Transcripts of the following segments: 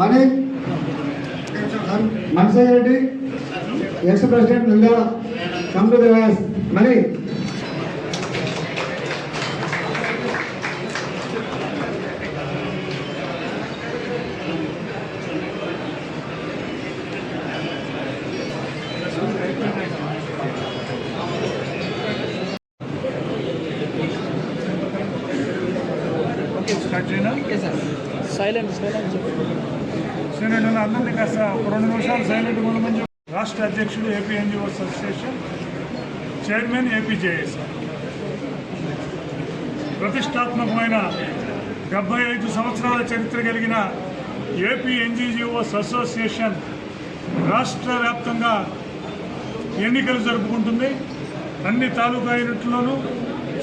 Money. Manasayya Reddy ex president Nandyal come to the start చేయనా silent silent సరే అందరినీ కాస్త ఒక రెండు నిమిషాలు సైలెంట్ ఉండమని చెప్పి రాష్ట్ర అధ్యక్షుడు AP NGOs association chairman APJS. ప్రతిష్టాత్మకమైన డెబ్బై ఐదు సంవత్సరాల చరిత్ర కలిగిన ఏపీ ఎన్జిఓస్ అసోసియేషన్ రాష్ట్ర వ్యాప్తంగా ఎన్నికలు జరుపుకుంటుంది. అన్ని తాలూకా యూనిట్లోనూ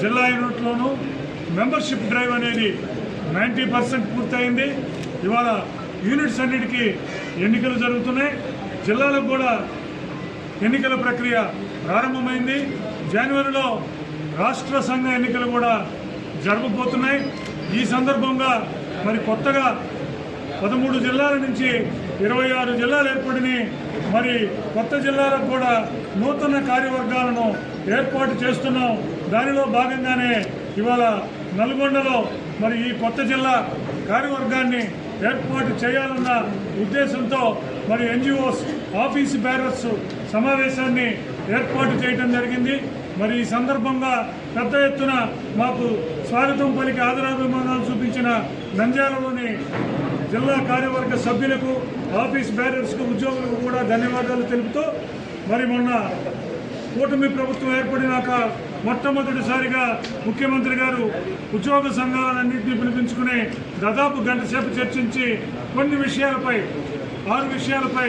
జిల్లా యూనిట్లోనూ మెంబర్షిప్ డ్రైవ్ అనేది నైంటీ పర్సెంట్ పూర్తయింది. ఇవాళ యూనిట్స్ అన్నిటికీ ఎన్నికలు జరుగుతున్నాయి. జిల్లాలకు కూడా ఎన్నికల ప్రక్రియ ప్రారంభమైంది. జనవరిలో రాష్ట్ర సంఘ ఎన్నికలు కూడా జరగబోతున్నాయి. ఈ సందర్భంగా మరి కొత్తగా పదమూడు జిల్లాల నుంచి ఇరవై ఆరు జిల్లాలు ఏర్పడినాయి మరి కొత్త జిల్లాలకు కూడా నూతన కార్యవర్గాలను ఏర్పాటు చేస్తున్నాం. దానిలో భాగంగానే ఇవాళ నల్గొండలో మరి ఈ కొత్త జిల్లా కార్యవర్గాన్ని ఏర్పాటు చేయాలన్న ఉద్దేశంతో మరి ఎన్జిఓస్ ఆఫీస్ బ్యారర్స్ సమావేశాన్ని ఏర్పాటు చేయడం జరిగింది. మరి ఈ సందర్భంగా పెద్ద ఎత్తున మాకు స్వాగతం పలికి ఆదరాభిమానాలు చూపించిన నంద్యాలలోని జిల్లా కార్యవర్గ సభ్యులకు ఆఫీస్ బ్యారర్స్కు ఉద్యోగులకు కూడా ధన్యవాదాలు తెలుపుతూ మరి మొన్న కూటమి ప్రభుత్వం ఏర్పడినాక మొట్టమొదటిసారిగా ముఖ్యమంత్రి గారు ఉద్యోగ సంఘాలన్నింటినీ పిలిపించుకుని దాదాపు గంట సేపు చర్చించి కొన్ని విషయాలపై ఆరు విషయాలపై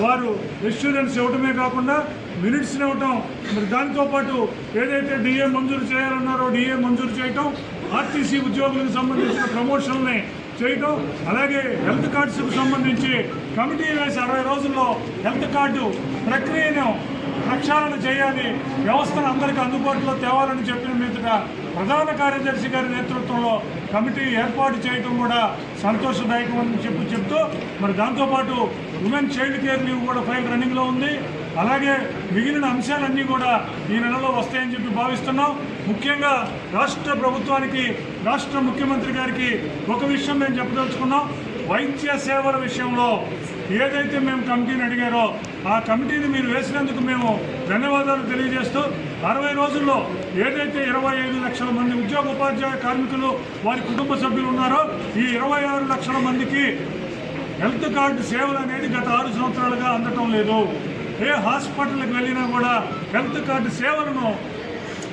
వారు ఎష్యూరెన్స్ ఇవ్వడమే కాకుండా మినిట్స్ ఇవ్వటం మరి దాంతో పాటు ఏదైతే డిఏ మంజూరు చేయాలన్నారో డిఏ మంజూరు చేయటం ఆర్టీసీ ఉద్యోగులకు సంబంధించిన ప్రమోషన్ని చేయటం అలాగే హెల్త్ కార్డ్స్కు సంబంధించి కమిటీ వేసి అరవై రోజుల్లో హెల్త్ కార్డు ప్రక్రియను ప్రక్షాళన చేయాలి. వ్యవస్థను అందరికీ అందుబాటులో తేవాలని చెప్పిన మీదట ప్రధాన కార్యదర్శి గారి నేతృత్వంలో కమిటీ ఏర్పాటు చేయడం కూడా సంతోషదాయకం అని చెప్పి చెప్తూ మరి దాంతోపాటు ఉమెన్ చైల్డ్ కేర్ లీవ్ కూడా ఫైల్ రన్నింగ్లో ఉంది. అలాగే మిగిలిన అంశాలన్నీ కూడా ఈ నెలలో వస్తాయని చెప్పి భావిస్తున్నాం. ముఖ్యంగా రాష్ట్ర ప్రభుత్వానికి రాష్ట్ర ముఖ్యమంత్రి గారికి ఒక విషయం మేము చెప్పదలుచుకున్నాం. వైద్య సేవల విషయంలో ఏదైతే మేము కమిటీని అడిగారో ఆ కమిటీని మీరు వేసినందుకు మేము ధన్యవాదాలు తెలియజేస్తూ అరవై రోజుల్లో ఏదైతే ఇరవై ఐదు లక్షల మంది ఉద్యోగ ఉపాధ్యాయ కార్మికులు వారి కుటుంబ సభ్యులు ఉన్నారో ఈ ఇరవై ఆరు లక్షల మందికి హెల్త్ కార్డు సేవలు అనేది గత ఆరు సంవత్సరాలుగా అందటం లేదు. ఏ హాస్పిటల్కి వెళ్ళినా కూడా హెల్త్ కార్డు సేవలను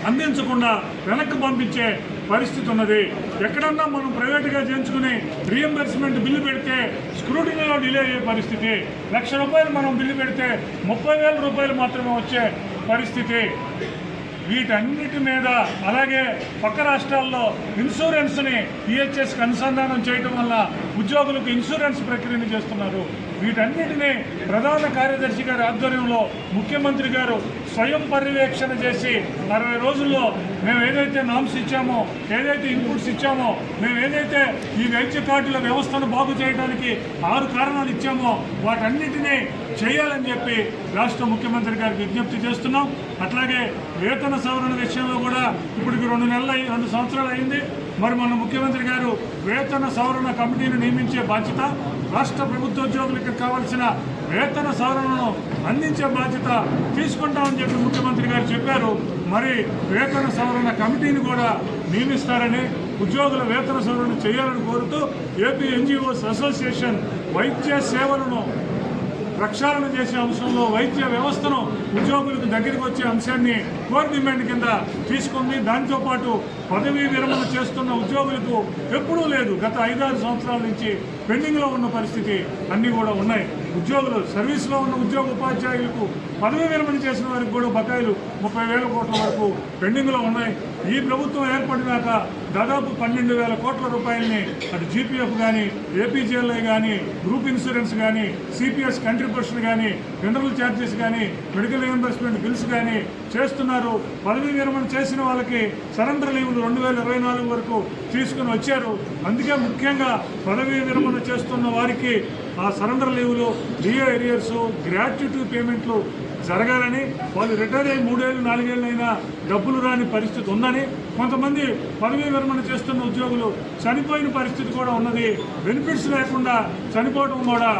అందించకుండా వెనక్కి పంపించే పరిస్థితి ఉన్నది. ఎక్కడన్నా మనం ప్రైవేట్గా చేయించుకుని రీఎంబర్స్మెంట్ బిల్లు పెడితే స్క్రూటినీలో డిలే అయ్యే పరిస్థితి. లక్ష రూపాయలు మనం బిల్లు పెడితే ముప్పై వేల రూపాయలు మాత్రమే వచ్చే పరిస్థితి. వీటన్నిటి మీద అలాగే పక్క రాష్ట్రాల్లో ఇన్సూరెన్స్ని ఈహెచ్ఎస్కి అనుసంధానం చేయటం వల్ల ఉద్యోగులకు ఇన్సూరెన్స్ ప్రక్రియను చేస్తున్నారు. వీటన్నిటినీ ప్రధాన కార్యదర్శి గారి ఆధ్వర్యంలో ముఖ్యమంత్రి గారు స్వయం పర్యవేక్షణ చేసి అరవై రోజుల్లో మేము ఏదైతే నామ్స్ ఇచ్చామో ఏదైతే ఇన్పుట్స్ ఇచ్చామో మేము ఏదైతే ఈ వైద్య కార్డుల వ్యవస్థను బాగు చేయడానికి ఆరు కారణాలు ఇచ్చామో వాటన్నిటినీ చేయాలని చెప్పి రాష్ట్ర ముఖ్యమంత్రి గారికి విజ్ఞప్తి చేస్తున్నాం. అట్లాగే వేతన సవరణ విషయంలో కూడా ఇప్పటికి రెండు నెలలు అయి- రెండు సంవత్సరాలు అయింది. మరి మన ముఖ్యమంత్రి గారు వేతన సవరణ కమిటీని నియమించే బాధ్యత రాష్ట్ర ప్రభుత్వోద్యోగులకు కావాల్సిన వేతన సవరణను అందించే బాధ్యత తీసుకుంటామని చెప్పి ముఖ్యమంత్రి గారు చెప్పారు. మరి వేతన సవరణ కమిటీని కూడా నియమిస్తారని ఉద్యోగుల వేతన సవరణ చేయాలని కోరుతూ ఏపీ ఎన్జిఓస్ అసోసియేషన్ వైద్య సేవలను ప్రక్షాళన చేసే అంశంలో వైద్య వ్యవస్థను ఉద్యోగులకు దగ్గరికి వచ్చే అంశాన్ని కోర్ డిమాండ్ కింద తీసుకుంది. దాంతోపాటు పదవీ విరమణ చేస్తున్న ఉద్యోగులకు ఎప్పుడూ లేదు. గత ఐదారు సంవత్సరాల నుంచి పెండింగ్లో ఉన్న పరిస్థితి అన్నీ కూడా ఉన్నాయి. ఉద్యోగులు సర్వీస్లో ఉన్న ఉద్యోగ ఉపాధ్యాయులకు పదవీ విరమణ చేసిన వారికి కూడా బకాయిలు ముప్పై వేల కోట్ల వరకు పెండింగ్లో ఉన్నాయి. ఈ ప్రభుత్వం ఏర్పడినాక దాదాపు పన్నెండు వేల కోట్ల రూపాయలని అటు జీపీఎఫ్ కానీ ఏపీజీఎల్ఐ కానీ గ్రూప్ ఇన్సూరెన్స్ కానీ సిపిఎస్ కంట్రిబ్యూషన్ కానీ జనరల్ ఛార్జెస్ కానీ మెడికల్ రియంబర్స్మెంట్ బిల్స్ కానీ చేస్తున్నారు. పదవీ విరమణ చేసిన వాళ్ళకి సరెండర్ లీవులు రెండు వేల ఇరవై నాలుగు వరకు తీసుకుని వచ్చారు. అందుకే ముఖ్యంగా పదవీ విరమణ చేస్తున్న వారికి ఆ సరెండర్ లీవులు డిఏ ఎరియర్స్ గ్రాట్యుటీ పేమెంట్లు జరగాలని వాళ్ళు రిటైర్ అయ్యి మూడేళ్ళు నాలుగేళ్ళైనా డబ్బులు రాని పరిస్థితి ఉందని కొంతమంది పదవీ విరమణ చేస్తున్న ఉద్యోగులు చనిపోయిన పరిస్థితి కూడా ఉన్నది. బెనిఫిట్స్ లేకుండా చనిపోవడం కూడా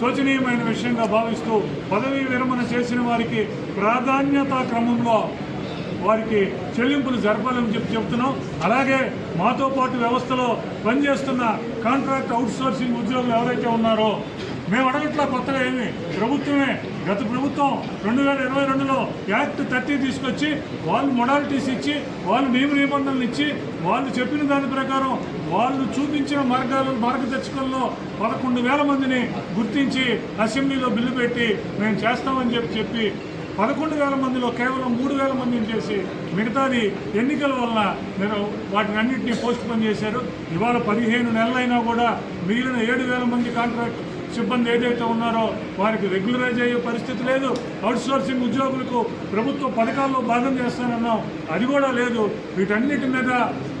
శోచనీయమైన విషయంగా భావిస్తూ పదవీ విరమణ చేసిన వారికి ప్రాధాన్యత క్రమంలో వారికి చెల్లింపులు జరపాలని చెప్పి చెప్తున్నాం. అలాగే మాతో పాటు వ్యవస్థలో పనిచేస్తున్న కాంట్రాక్ట్ అవుట్సోర్సింగ్ ఉద్యోగులు ఎవరైతే ఉన్నారో మేము అడగట్లా కొత్తగా ఏమి? ప్రభుత్వమే. గత ప్రభుత్వం రెండు వేల ఇరవై రెండులో యాక్ట్ థర్టీ తీసుకొచ్చి వాళ్ళు మొడాలిటీస్ ఇచ్చి వాళ్ళు నియమ నిబంధనలు ఇచ్చి వాళ్ళు చెప్పిన దాని ప్రకారం వాళ్ళు చూపించిన మార్గాలు మార్గదర్శకంలో పదకొండు వేల మందిని గుర్తించి అసెంబ్లీలో బిల్లు పెట్టి మేము చేస్తామని చెప్పి చెప్పి పదకొండు వేల మందిలో కేవలం మూడు వేల మందిని చేసి మిగతాది ఎన్నికల వలన మీరు వాటిని అన్నింటినీ పోస్ట్ పోన్ చేశారు. ఇవాళ పదిహేను నెలలైనా కూడా మిగిలిన ఏడు వేల మంది కాంట్రాక్ట్ సిబ్బంది ఏదైతే ఉన్నారో వారికి రెగ్యులరైజ్ అయ్యే పరిస్థితి లేదు. అవుట్సోర్సింగ్ ఉద్యోగులకు ప్రభుత్వ పథకాల్లో భాగం చేస్తానన్నాం. అది కూడా లేదు. వీటన్నిటి మీద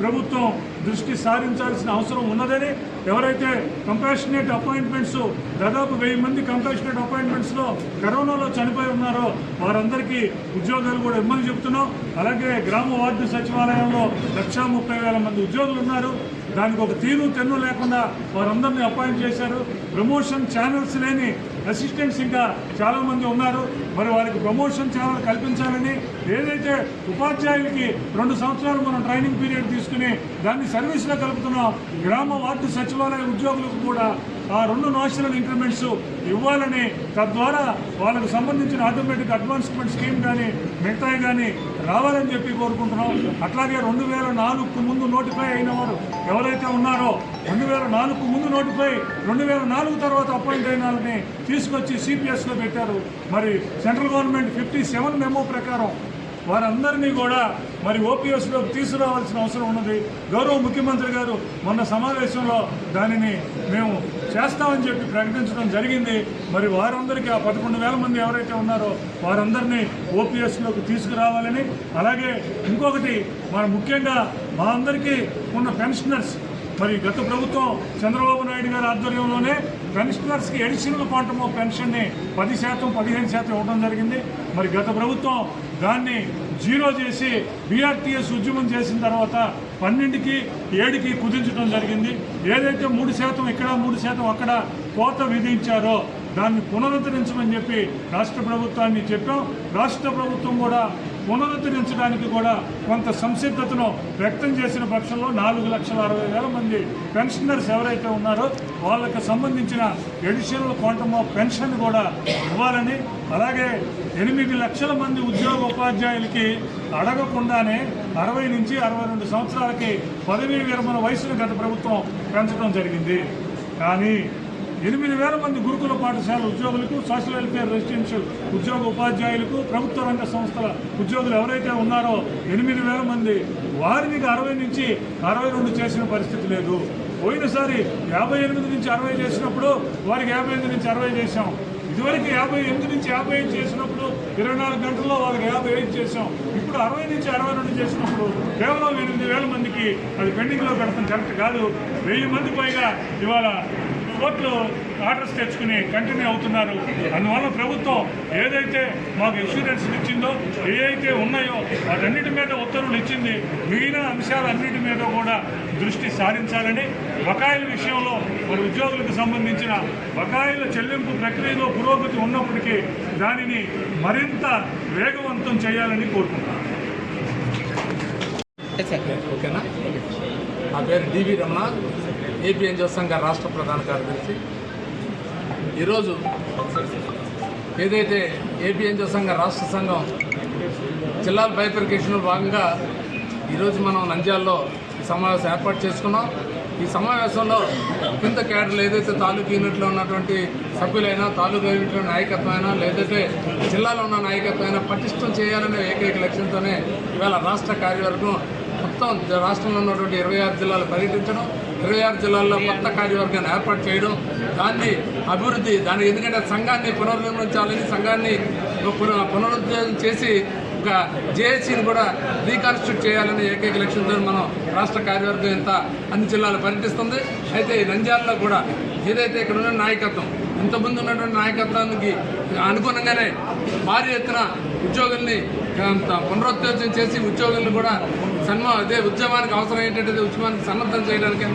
ప్రభుత్వం దృష్టి సారించాల్సిన అవసరం ఉన్నదని ఎవరైతే కంపాషనేట్ అపాయింట్మెంట్స్ దాదాపు వెయ్యి మంది కంపాషనేట్ అపాయింట్మెంట్స్లో కరోనాలో చనిపోయి ఉన్నారో వారందరికీ ఉద్యోగాలు కూడా ఇమ్మని చెప్తున్నాం. అలాగే గ్రామ వార్డు సచివాలయంలో లక్షా ముప్పై వేల మంది ఉద్యోగులు ఉన్నారు. దానికి ఒక తీరు తెన్ను లేకుండా వారందరినీ అపాయింట్ చేశారు. ప్రమోషన్ ఛానల్స్ లేని అసిస్టెంట్స్ ఇంకా చాలామంది ఉన్నారు. మరి వారికి ప్రమోషన్ ఛానల్ కల్పించాలని ఏదైతే ఉపాధ్యాయులకి రెండు సంవత్సరాలు మనం ట్రైనింగ్ పీరియడ్ తీసుకుని దాన్ని సర్వీస్లో కలుపుతున్నాం గ్రామ వార్డు సచివాలయ ఉద్యోగులకు కూడా ఆ రెండు నాషనల్ ఇంక్రిమెంట్స్ ఇవ్వాలని తద్వారా వాళ్ళకు సంబంధించిన ఆటోమేటిక్ అడ్వాన్స్మెంట్ స్కీమ్ కానీ మిగతాయి కానీ రావాలని చెప్పి కోరుకుంటున్నాం. అట్లాగే రెండు వేల నాలుగుకు ముందు నోటిఫై అయిన వారు ఎవరైతే ఉన్నారో రెండు వేల నాలుగుకు ముందు నోటిఫై రెండు వేల నాలుగు తర్వాత అపాయింట్ అయిన వాళ్ళని తీసుకొచ్చి సిపిఎస్లో పెట్టారు. మరి central government fifty seven memo ప్రకారం వారందరినీ కూడా మరి ఓపీఎస్లోకి తీసుకురావాల్సిన అవసరం ఉన్నది. గౌరవ ముఖ్యమంత్రి గారు మొన్న సమావేశంలో దానిని మేము చేస్తామని చెప్పి ప్రకటించడం జరిగింది. మరి వారందరికీ ఆ పదకొండు వేల మంది ఎవరైతే ఉన్నారో వారందరినీ ఓపీఎస్లోకి తీసుకురావాలని అలాగే ఇంకొకటి మన ముఖ్యంగా మా అందరికీ ఉన్న పెన్షనర్స్ మరి గత ప్రభుత్వం చంద్రబాబు నాయుడు గారి ఆధ్వర్యంలోనే పెన్షనర్స్కి అడిషనల్ క్వాంటమ్ ఆఫ్ పెన్షన్ని పది శాతం పదిహేను శాతం ఇవ్వడం జరిగింది. మరి గత ప్రభుత్వం దాన్ని జీరో చేసి బీఆర్టీఎస్ ఉద్యమం చేసిన తర్వాత పన్నెండుకి ఏడుకి కుదించడం జరిగింది. ఏదైతే మూడు శాతం ఇక్కడ మూడు శాతం అక్కడ కోత విధించారో దాన్ని పునరుద్ధరించమని చెప్పి రాష్ట్ర ప్రభుత్వాన్ని చెప్పాం. రాష్ట్ర ప్రభుత్వం కూడా పునరుద్ధరించడానికి కూడా కొంత సంసిద్ధతను వ్యక్తం చేసిన పక్షంలో నాలుగు లక్షల అరవై వేల మంది పెన్షనర్స్ ఎవరైతే ఉన్నారో వాళ్ళకి సంబంధించిన ఎడిషనల్ క్వాంటమ్ ఆఫ్ పెన్షన్ కూడా ఇవ్వాలని అలాగే ఎనిమిది లక్షల మంది ఉద్యోగ ఉపాధ్యాయులకి అడగకుండానే అరవై నుంచి అరవై రెండు సంవత్సరాలకి పదవీ విరమణ వయసును గత ప్రభుత్వం పెంచడం జరిగింది. కానీ ఎనిమిది వేల మంది గురుకుల పాఠశాల ఉద్యోగులకు సోషల్ వెల్ఫేర్ రెసిడెన్షియల్ ఉద్యోగ ఉపాధ్యాయులకు ప్రభుత్వ రంగ సంస్థల ఉద్యోగులు ఎవరైతే ఉన్నారో ఎనిమిది వేల మంది వారిని అరవై నుంచి అరవై రెండు చేసిన పరిస్థితి లేదు. పోయినసారి యాభై ఎనిమిది నుంచి అరవై చేసినప్పుడు వారికి యాభై ఎనిమిది నుంచి అరవై చేశాం. ఇదివరకు యాభై ఎనిమిది నుంచి యాభై ఐదు చేసినప్పుడు ఇరవై నాలుగు గంటల్లో వాళ్ళకి యాభై ఐదు చేసాం ఇప్పుడు అరవై నుంచి అరవై రెండు చేసినప్పుడు కేవలం ఎనిమిది వేల మందికి అది పెండింగ్లో పెడతాం కరెక్ట్ కాదు. వెయ్యి మంది పైగా ఇవాళ కోర్టులు ఆర్డర్స్ తెచ్చుకుని కంటిన్యూ అవుతున్నారు. అందువల్ల ప్రభుత్వం ఏదైతే మాకు ఇన్సూరెన్స్ ఇచ్చిందో ఏ అయితే ఉన్నాయో వాటన్నిటి మీద ఉత్తర్వులు ఇచ్చింది మిగిలిన అంశాలన్నిటి మీద కూడా దృష్టి సారించాలని బకాయిల విషయంలో మరి ఉద్యోగులకు సంబంధించిన బకాయిల చెల్లింపు ప్రక్రియలో పురోగతి ఉన్నప్పటికీ దానిని మరింత వేగవంతం చేయాలని కోరుకుంటున్నాను. ఓకేనా? నా పేరు డివి రమణ ఏపీ ఎన్జిఓ సంఘ రాష్ట్ర ప్రధాన కార్యదర్శి. ఈరోజు ఏదైతే ఏపీ సంఘ రాష్ట్ర సంఘం జిల్లాల బైఫర్కేషన్లో భాగంగా ఈరోజు మనం నంద్యాలలో ఈ సమావేశం ఏర్పాటు చేసుకున్నాం. ఈ సమావేశంలో కింద క్యాడర్లు ఏదైతే తాలూకు యూనిట్లో ఉన్నటువంటి సభ్యులైనా తాలూకు యూనిట్లో నాయకత్వమైనా లేదంటే జిల్లాలో ఉన్న నాయకత్వమైనా పటిష్టం చేయాలనే ఏకైక లక్ష్యంతోనే ఇవాళ రాష్ట్ర కార్యవర్గం మొత్తం రాష్ట్రంలో ఉన్నటువంటి ఇరవై ఆరు జిల్లాలు పర్యటించడం ఇరవై ఆరు జిల్లాల్లో కొత్త కార్యవర్గాన్ని ఏర్పాటు చేయడం దాన్ని అభివృద్ధి దాన్ని ఎందుకంటే సంఘాన్ని పునర్నిర్మించాలని సంఘాన్ని పునరుద్ధరణ చేసి ఒక జేఏసీని కూడా రీకాన్స్టిట్యూట్ చేయాలని ఏకైక లక్ష్యంతో మనం రాష్ట్ర కార్యవర్గం ఇంత అన్ని జిల్లాలు పర్యటిస్తుంది. అయితే ఈ నంద్యాలలో కూడా ఏదైతే ఇక్కడ ఉన్న నాయకత్వం ఇంతకుముందు ఉన్నటువంటి నాయకత్వానికి అనుగుణంగానే భారీ ఎత్తున ఉద్యోగుల్ని కొంత చేసి ఉద్యోగులను కూడా సన్మ అదే ఉద్యమానికి అవసరం ఏంటంటే ఉద్యమానికి సన్నద్ధం చేయడానికి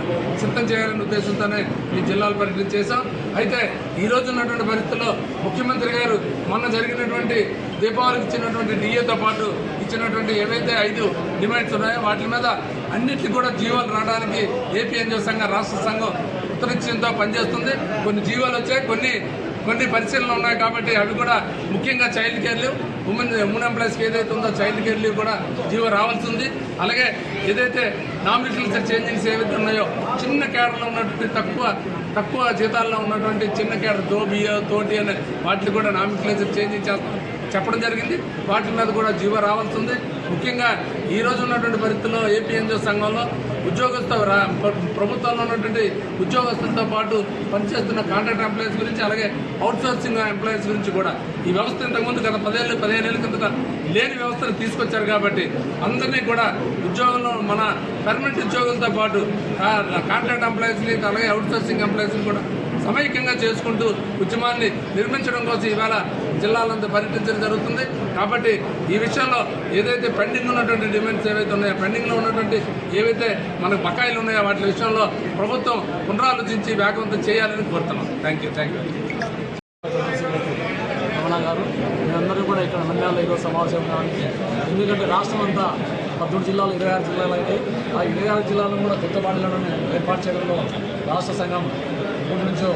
సిద్ధం చేయాలనే ఉద్దేశంతోనే ఈ జిల్లాలు పర్యటన చేశాం. అయితే ఈ ఉన్నటువంటి పరిస్థితుల్లో ముఖ్యమంత్రి గారు మొన్న జరిగినటువంటి దీపావళికి ఇచ్చినటువంటి డిఏతో పాటు ఇచ్చినటువంటి ఏవైతే ఐదు డిమాండ్స్ ఉన్నాయో వాటి మీద అన్నిటికీ కూడా జీవాలు రావడానికి ఏపీ ఎన్జిఓ సంఘం రాష్ట్ర సంఘం ఉత్తరించడంతో పనిచేస్తుంది. కొన్ని జీవాలు వచ్చాయి కొన్ని కొన్ని పరిశీలనలు ఉన్నాయి కాబట్టి అవి కూడా ముఖ్యంగా చైల్డ్ కేర్లు ఉమెన్ ఉమెన్ ఎంప్లాయీస్కి ఏదైతే ఉందో చైల్డ్ కేర్ లీవ్ కూడా జీవో రావాల్సింది అలాగే ఏదైతే నామినేషన్ చేంజింగ్స్ ఏవైతే ఉన్నాయో చిన్న కేడర్లో ఉన్నటువంటి తక్కువ తక్కువ జీతాల్లో ఉన్నటువంటి చిన్న కేడర్ దోబియో తోటి అనే వాటిని కూడా నామినేషన్ చేంజింగ్ చేస్తాం. చెప్పడం జరిగింది. వాటి మీద కూడా జీవో రావాల్సింది. ముఖ్యంగా ఈ రోజు ఉన్నటువంటి పరిస్థితుల్లో ఏపీ సంఘంలో ఉద్యోగస్తు రా- ప్రభుత్వంలో ఉన్నటువంటి ఉద్యోగస్తులతో పాటు పనిచేస్తున్న కాంట్రాక్ట్ ఎంప్లాయీస్ గురించి అలాగే అవుట్ సోర్సింగ్ ఎంప్లాయీస్ గురించి కూడా ఈ వ్యవస్థ ఇంతకుముందు గత పదేళ్ళు పదిహేను ఏళ్ళ కిందట లేని వ్యవస్థను తీసుకొచ్చారు కాబట్టి అందరినీ కూడా ఉద్యోగంలో మన పర్మనెంట్ ఉద్యోగులతో పాటు కాంట్రాక్ట్ ఎంప్లాయీస్ని అలాగే అవుట్ సోర్సింగ్ ఎంప్లాయీస్ని కూడా సమైక్యంగా చేసుకుంటూ ఉద్యమాన్ని నిర్మించడం కోసం ఇవాళ జిల్లాలంతా పర్యటించడం జరుగుతుంది. కాబట్టి ఈ విషయంలో ఏదైతే పెండింగ్ ఉన్నటువంటి డిమాండ్స్ ఏవైతే ఉన్నాయో పెండింగ్లో ఉన్నటువంటి ఏవైతే మనకు బకాయిలు ఉన్నాయో వాటి విషయంలో ప్రభుత్వం పునరాలోచించి వేగవంతం చేయాలని కోరుతున్నాం. Thank you thank you Ramana garu మీరందరూ కూడా ఇక్కడ నంద్యాలలో ఈరోజు సమావేశం కావడానికి ఎందుకంటే రాష్ట్రం అంతా పద్దెనిమిది జిల్లాలు ఇరవై ఆరు జిల్లాలు అయితే ఆ ఇరవై ఆరు జిల్లాలను కూడా కొత్త బాడీలను ఏర్పాటు చేయడంలో రాష్ట్ర సంఘం ఇప్పటి నుంచో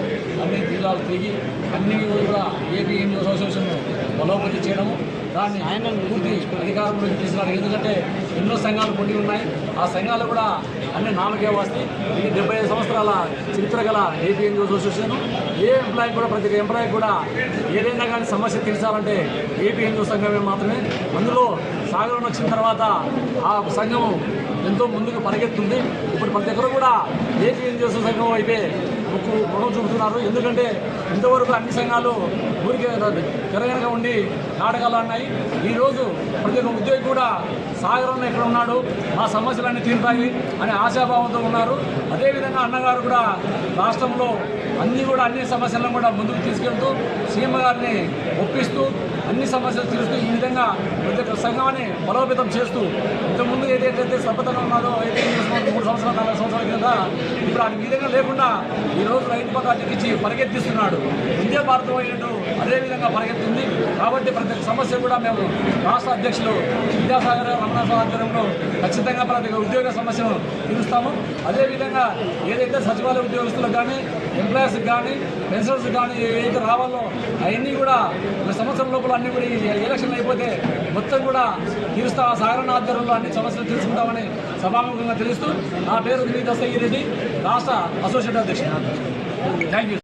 అన్ని జిల్లాలు తిరిగి అన్ని కూడా ఏపీ ఎన్జిఓ అసోసియేషన్ను బలోపతి చేయడము దాన్ని ఆయన పూర్తి అధికారంలోకి తీసుకున్నారు ఎందుకంటే ఎన్నో సంఘాలు పొంది ఉన్నాయి. ఆ సంఘాలు కూడా అన్ని నామకే వస్తాయి ఇది డెబ్బై ఐదు సంవత్సరాల చరిత్ర గల ఏపీ ఎన్జిఓ అసోసియేషన్ ఏ ఎంప్లాయీ కూడా ప్రతి ఎంప్లాయీ కూడా ఏదైనా కానీ సమస్య తీర్చాలంటే ఏపీ ఎన్జిఓ సంఘమే మాత్రమే. అందులో సాగరం వచ్చిన తర్వాత ఆ సంఘం ఎంతో ముందుకు పరిగెత్తుంది. ఇప్పుడు ప్రతి ఒక్కరు కూడా ఏపీ ఎన్జిఓ సంఘం అయితే ముక్కు రుణం చూపుతున్నారు. ఎందుకంటే ఇంతవరకు అన్ని సంఘాలు ఊరికే తెరగనగా ఉండి నాటకాలు ఆడినాయి. ఈరోజు ప్రతి ఒక్క ఉద్యోగి కూడా సాగరంలో ఎక్కడ ఉన్నాడు? మా సమస్యలన్నీ తీరుతాయి అనే ఆశాభావంతో ఉన్నారు. అదేవిధంగా అన్నగారు కూడా రాష్ట్రంలో అన్నీ కూడా అన్ని సమస్యలను కూడా ముందుకు తీసుకెళ్తూ సీమ గారిని ఒప్పిస్తూ అన్ని సమస్యలు తీరుస్తూ ఈ విధంగా ప్రతి ఒక్క సంఘాన్ని బలోపేతం చేస్తూ ఇంతకుముందు ఏదైతే సభ్యతగా ఉన్నారో అయితే మూడు సంవత్సరాలు నాలుగు సంవత్సరాల కింద ఇప్పుడు ఆ విధంగా లేకుండా ఈ రోజు రైతు పథకానికి ఇచ్చి పరిగెత్తిస్తున్నాడు. ఇందే భారతం అయినట్టు అదేవిధంగా పరిగెత్తుంది. కాబట్టి ప్రతి ఒక్క సమస్య కూడా మేము రాష్ట్ర అధ్యక్షులు విద్యాసాగర్ రమణాసాగర్ ఆధ్వర్యంలో ఖచ్చితంగా ప్రతి ఒక్క ఉద్యోగ సమస్యను తీరుస్తాము. అదేవిధంగా ఏదైతే సచివాలయ ఉద్యోగస్తులకు కానీ ఎంప్లాయర్స్కి కానీ పెన్షన్స్ కానీ ఏదైతే రావాలో అవన్నీ కూడా ఈ సంవత్సరం లోపల అన్ని కూడా ఈ ఎలక్షన్ అయిపోతే మొత్తం కూడా తీరుస్తా సాగరణ ఆధ్వర్యంలో అన్ని సమస్యలు తీసుకుంటామని సభాముఖంగా తెలుస్తూ నా పేరు వినీత సయ్యి రెడ్డి రాష్ట్ర అసోసియేట్ అధ్యక్షుడు. Thank you